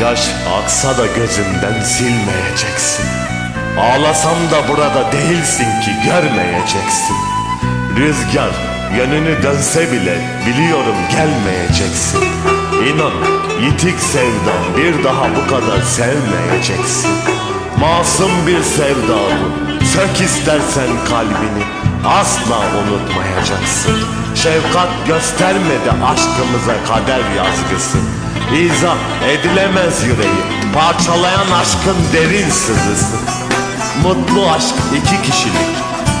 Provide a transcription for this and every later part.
Yaş aksa da gözümden silmeyeceksin. Ağlasam da burada değilsin ki görmeyeceksin. Rüzgar yönünü dönse bile biliyorum gelmeyeceksin. İnan yitik sevdam bir daha bu kadar sevmeyeceksin. Masum bir sevda bu Sök istersen kalbini asla unutmayacaksın. Şefkat göstermedi aşkımıza kader yazgısı İzah edilemez yüreği. Parçalayan aşkın derin sızısı. Mutlu aşk iki kişilik.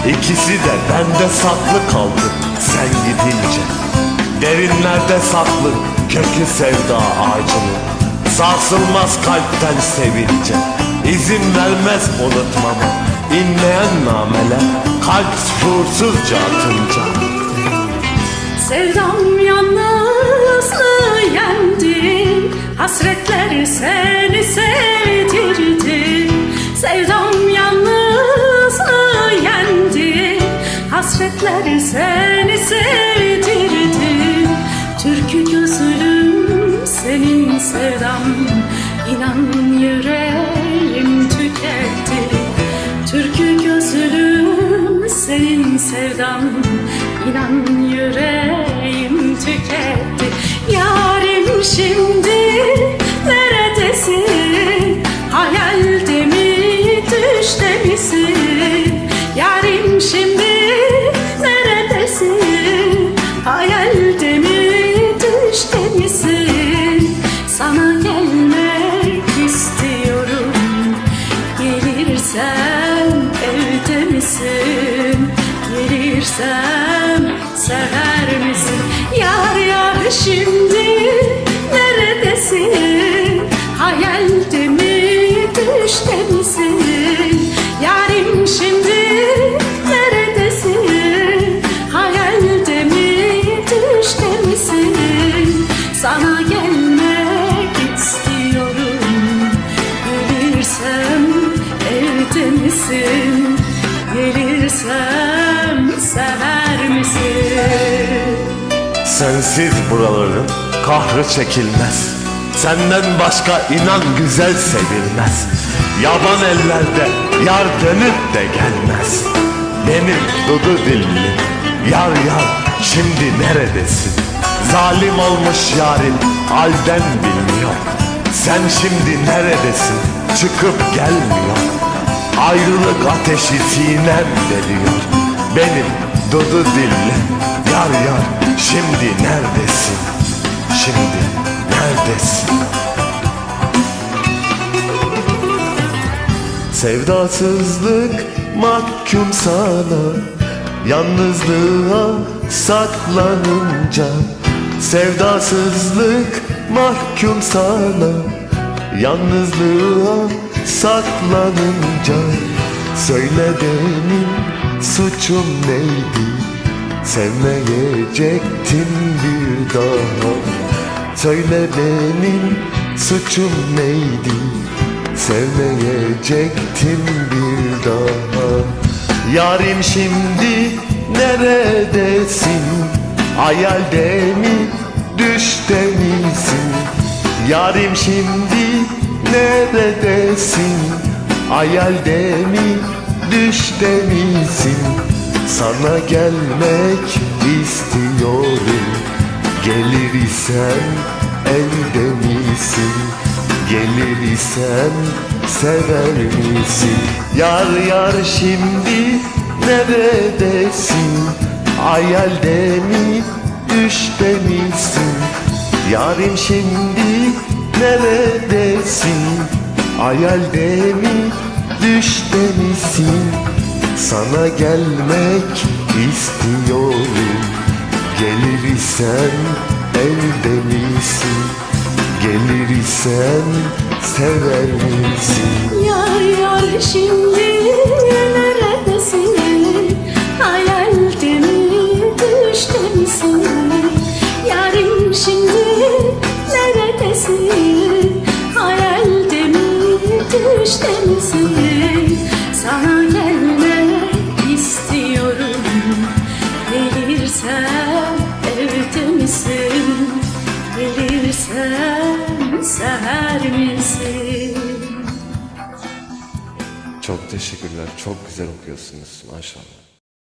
İkisi de bende saklı kaldı sen gidince. Derinlerde saklı kökü sevda ağacının Sarsılmaz kalpten sevince. İzin vermez unutmama. İnleyen nameler kalp şuursuzca atınca. Sevdam yalnızlığı Hasretler seni sevdirdi. Türkü gözlüm senin sevdam. İnan yüreğim tüketti. Türkü gözlüm senin sevdam. İnan yüreğim misin? Sensiz buraların kahrı çekilmez. Senden başka inan güzel sevilmez. Yaban ellerde yar dönüp de gelmez. Benim dudu dilli yar yar şimdi neredesin? Zalim olmuş yarim halden bilmiyor. Sen şimdi neredesin? Çıkıp gelmiyor. Ayrılık ateşi sinem deliyor. Benim dudu dilli yar yar şimdi neredesin? Şimdi neredesin? Sevdasızlık mahkum sana Yalnızlığa saklanınca. Sevdasızlık mahkum sana Yalnızlığa saklanınca. Söyle benim suçum neydi? Sevmeyecektim bir daha. Söyle benim suçum neydi? Sevmeyecektim bir daha. Yarim şimdi neredesin? Hayalde mi düşte misin? Yarim şimdi neredesin? Hayalde mi düşte misin Sana gelmek istiyorum. Gelir isen elde misin Gelir isen sever misin? Yar yar şimdi neredesin? Hayalde mi düşte misin Yarim şimdi neredesin? Hayalde mi düşte misin Sana gelmek istiyorum. Gelir isen elde misin? Gelir isen sever misin? Yar yar şimdi Gelirsen seher misin? Çok teşekkürler. Çok güzel okuyorsunuz maşallah.